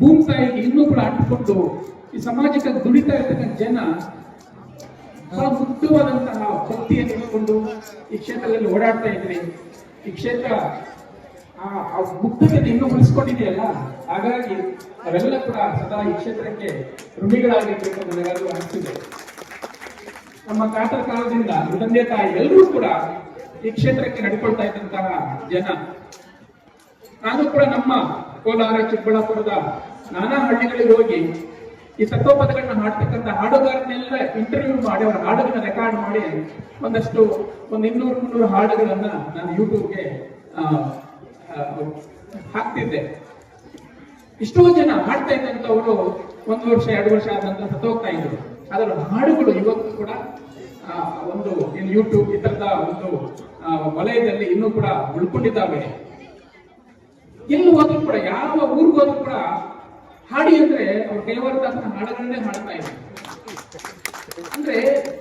ಭೂಮಿ ತಾಯಿಗೆ ಇನ್ನೂ ಕೂಡ ಅಂಟಿಕೊಂಡು ಈ ಸಮಾಜಕ್ಕೆ ದುಡಿತಾ ಇರ್ತಕ್ಕಂಥ ಜನ ಬಹಳ ಮುಖ್ಯವಾದಂತಹ ಭಕ್ತಿಯನ್ನು ಇಟ್ಕೊಂಡು ಈ ಕ್ಷೇತ್ರದಲ್ಲಿ ಓಡಾಡ್ತಾ ಇದ್ರಿ ಈ ಕ್ಷೇತ್ರ ಆ ಮುಕ್ತತೆ ಇನ್ನೂ ಉಳಿಸ್ಕೊಂಡಿದೆಯಲ್ಲ? ಹಾಗಾಗಿ ನಾವೆಲ್ಲ ಕೂಡ ಸದಾ ಈ ಕ್ಷೇತ್ರಕ್ಕೆ ಋಣಿಗಳಾಗಿರ್ಬೇಕು ನನಗಾದ್ರೂ ನನಗದು ಅನಿಸಿದೆ. ನಮ್ಮ ಕಾತರ ಕಾಲದಿಂದ ತಂದೆ ತಾಯಿ ಎಲ್ಲರೂ ಕೂಡ ಈ ಕ್ಷೇತ್ರಕ್ಕೆ ನಡ್ಕೊಳ್ತಾ ಇದ್ದಂತಹ ಜನ, ನಾನು ಕೂಡ ನಮ್ಮ ಕೋಲಾರ, ಚಿಕ್ಕಬಳ್ಳಾಪುರದ ನಾನಾ ಹಳ್ಳಿಗಳಿಗೆ ಹೋಗಿ ಈ ತತ್ವಪದಗಳನ್ನ ಹಾಡ್ತಕ್ಕಂಥ ಹಾಡುಗಾರನ್ನೆಲ್ಲ ಇಂಟರ್ವ್ಯೂ ಮಾಡಿ, ಅವರ ಹಾಡುಗಳನ್ನ ರೆಕಾರ್ಡ್ ಮಾಡಿ ಒಂದಷ್ಟು ಒಂದು ಇನ್ನೂರು, ಮುನ್ನೂರು ಹಾಡುಗಳನ್ನ ನಾನು ಯೂಟ್ಯೂಬ್ಗೆ ಹಾಕ್ತಿದ್ದೆ. ಎಷ್ಟೋ ಜನ ಹಾಡ್ತಾ ಇದ್ದಂಥವರು ಒಂದು ವರ್ಷ, ಎರಡು ವರ್ಷ ಆದ ನಂತರ ಸತ್ತೋಗ್ತಾ ಇದ್ರು. ಅದರ ಹಾಡುಗಳು ಇವತ್ತು ಕೂಡ ಒಂದು ಏನು ಯೂಟ್ಯೂಬ್ ಈ ಒಂದು ವಲಯದಲ್ಲಿ ಇನ್ನೂ ಕೂಡ ಉಳ್ಕೊಂಡಿದ್ದಾವೆ. ಎಲ್ಲಿ ಹೋದ್ರು ಕೂಡ ಯಾವ ಊರಿಗೆ ಹೋದ್ರು ಕೂಡ ಹಾಡಿ ಅಂದ್ರೆ ಅವ್ರು ದೇವರದಾಸನ ಹಾಡುಗಳನ್ನೇ ಹಾಡ್ತಾ ಇದ್ದಾರೆ. ಅಂದ್ರೆ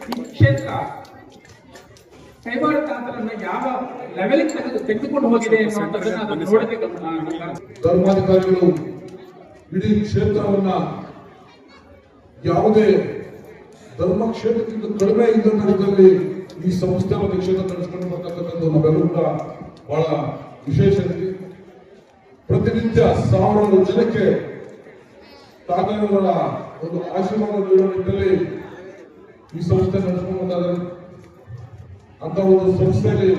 ಈ ಕ್ಷೇತ್ರ ಕೈವಾರತಾಸನನ್ನ ಯಾವ ಲೆವೆಲ್ ತೆಗೆದು ತೆಗೆದುಕೊಂಡು ಹೋಗಿದೆ ಧರ್ಮಾಧಿಕಾರಿಗಳು ಇಡೀ ಕ್ಷೇತ್ರವನ್ನ ಯಾವುದೇ ಧರ್ಮ ಕ್ಷೇತ್ರಕ್ಕಿಂತ ಕಡಿಮೆ ಇದ್ದ ಈ ಸಂಸ್ಥೆ ಮತ್ತು ಕ್ಷೇತ್ರ ನಡೆಸ್ಕೊಂಡು ಬರ್ತಕ್ಕಂಥದ್ದು ಕೂಡ ಬಹಳ ವಿಶೇಷ ರೀತಿ ಪ್ರತಿನಿತ್ಯ ಸಾವಿರಾರು ಜನಕ್ಕೆ ತಾತನವರ ಒಂದು ಆಶೀರ್ವಾದ ನೀಡುವ ನಿಟ್ಟಿನಲ್ಲಿ ಈ ಸಂಸ್ಥೆ ನಡೆಸ್ಕೊಂಡು ಬರ್ತಾ ಅಂತ ಒಂದು ಸಂಸ್ಥೆಯಲ್ಲಿ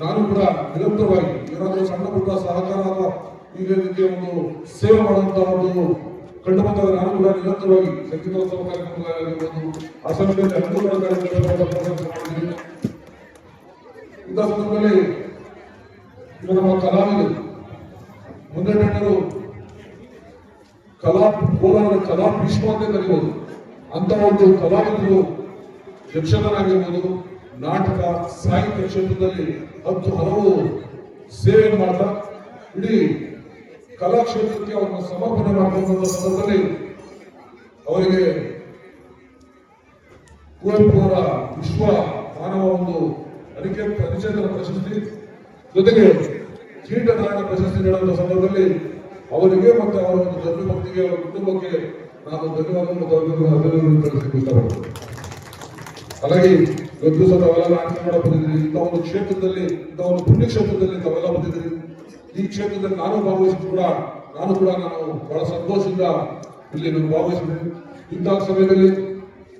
ನಾನು ಕೂಡ ನಿರಂತರವಾಗಿ ಏನಾದರೂ ಸಣ್ಣ ಪುಟ್ಟ ಸಹಕಾರ ಅಥವಾ ಈ ರೀತಿಯ ಒಂದು ಸೇವೆ ಮಾಡುವಂತ ಒಂದು ಕಂಡು ಬಂದಾಗ ನಾನು ಕೂಡ ನಿರಂತರವಾಗಿ ಸಂಗೀತೋತ್ಸವ ಕಾರ್ಯಕ್ರಮಗಳಾಗಿರ್ಬೋದು, ಅಸೆಂಬ್ಲಿಯಲ್ಲಿ ಅನುಕೂಲ ಕಾರ್ಯಕ್ರಮಗಳನ್ನು ಸಂದರ್ಭದಲ್ಲಿ ಇವರು ನಮ್ಮ ಕಲಾವಿದರು ಮುಂದೆಟ್ಟರು ಕಲಾ ಕೋಲಾರ ಕಲಾ ವಿಶ್ವ ಅಂತ ಕರೀಬಹುದು ಅಂತ ಒಂದು ಕಲಾವಿದರು ಯಕ್ಷಗಾನಾಗಿರ್ಬೋದು ನಾಟಕ, ಸಾಹಿತ್ಯ ಕ್ಷೇತ್ರದಲ್ಲಿ ಹತ್ತು ಹಲವು ಸೇವೆ ಮಾಡ್ತಾ, ಇಡೀ ಕಲಾ ಕ್ಷೇತ್ರಕ್ಕೆ ಅವರನ್ನು ಸಮರ್ಪಣೆ ಮಾಡುವಂತ ಸಂದರ್ಭದಲ್ಲಿ ಅವರಿಗೆ ಕುವೆಂಪು ಅವರ ವಿಶ್ವ ಮಾನವ ಒಂದು ಅಡಿಕೆ ಪರಿಚಯದ ಪ್ರಶಸ್ತಿ ಜೊತೆಗೆ ಕೀಟನಾರಾಯಣ ಪ್ರಶಸ್ತಿ ನೀಡುವಂತಹ ಸಂದರ್ಭದಲ್ಲಿ ಅವರಿಗೆ ಮತ್ತು ಅವರ ಒಂದು ಧರ್ಮ ಭಕ್ತಿಗೆ, ಅವರ ಕುಟುಂಬಕ್ಕೆ ನಾನು ಧನ್ಯವಾದವನ್ನು ಅಭಿನಂದನೆ- ತಿಳಿಸಲಿಕ್ಕೆ ಇಷ್ಟಪಡ್ತೇನೆ. ಹಾಗಾಗಿ ಸಹ ತಾವೆಲ್ಲ ಬಂದಿದ್ದೀರಿ. ಇಂಥ ಒಂದು ಕ್ಷೇತ್ರದಲ್ಲಿ, ಇಂಥ ಒಂದು ಪುಣ್ಯ ಕ್ಷೇತ್ರದಲ್ಲಿ ತಾವೆಲ್ಲ ಬಂದಿದ್ದೀರಿ. ಈ ಕ್ಷೇತ್ರದಲ್ಲಿ ನಾನು ಭಾಗವಹಿಸಿದ್ದು ಕೂಡ, ನಾನು ಕೂಡ ನಾನು ಬಹಳ ಸಂತೋಷದಿಂದ ಇಲ್ಲಿ ನಾನು ಭಾಗವಹಿಸಿದ್ದೀನಿ. ಇಂತಹ ಸಮಯದಲ್ಲಿ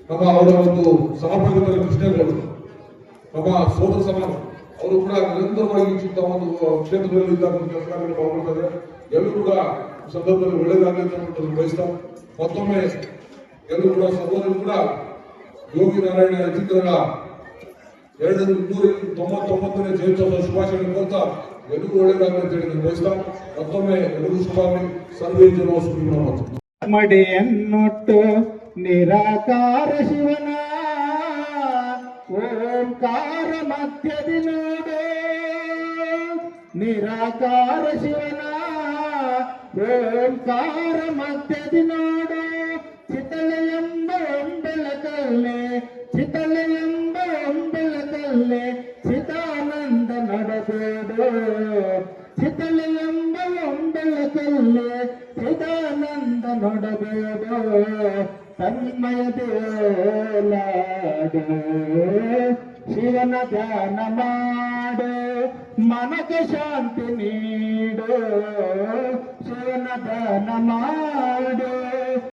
ನಮ್ಮ ಅವರ ಒಂದು ಸಹಭಾಗಿತ್ವ ಕೃಷ್ಣೇಗೌಡರು ನಮ್ಮ ಸೋದರ ಸಮಾನ ಅವರು ಕೂಡ ನಿರಂತರವಾಗಿ ಒಂದು ಕ್ಷೇತ್ರದಲ್ಲಿ ಕೆಲಸ ಕಾರ್ಯಗಳು ಎಲ್ಲರೂ ಕೂಡ ಸಂದರ್ಭದಲ್ಲಿ ಒಳ್ಳೆಯದಾಗಲಿ ಅಂತ ಬಯಸ್ತಾ ಮತ್ತೊಮ್ಮೆ ಎಲ್ಲರೂ ಕೂಡ ಸಹೋದರರು ಕೂಡ ಯೋಗಿ ನಾರಾಯಣ ಯತೀಂದ್ರರ ಎರಡು ನೂರ ತೊಂಬತ್ತೊಂಬತ್ತನೇ ಜಯಂತ್ಯೋತ್ಸವ ಶುಭಾಶಯ ಕೊಡ್ತಾ ಎಲ್ಲರೂ ಒಳ್ಳೆಯದಾಗಲಿ ಅಂತ ಹೇಳಿ ಬಯಸ್ತಾ ಮತ್ತೊಮ್ಮೆ ಎಲ್ಲರೂ ಶುಭಾಗಲಿ. ಸರ್ವೇ ಜನ ಸುಖಿ ಮಾಡಿ ನಿರಾಕಾರ ಶಿವನ నిరాకార మధ్యది నువ్వే నిరాకార శివన ఓంకార మధ్యది నోడే చితలయంబ ఒంబెల కల్లే చితలయంబ కల్లే చితానంద నడగోడు ಚಿತಳೆ ಎಂಬ ಒಂಬೆಳಕಲ್ಲೇ ಚಿದಾನಂದ ನೊಡಬೇಡು ತನ್ಮಯ ದೇವಲಾಡು ಶಿವನ ಧ್ಯಾನ ಮಾಡು ಮನಕ್ಕೆ ಶಾಂತಿ ನೀಡು ಶಿವನ ಧ್ಯಾನ ಮಾಡು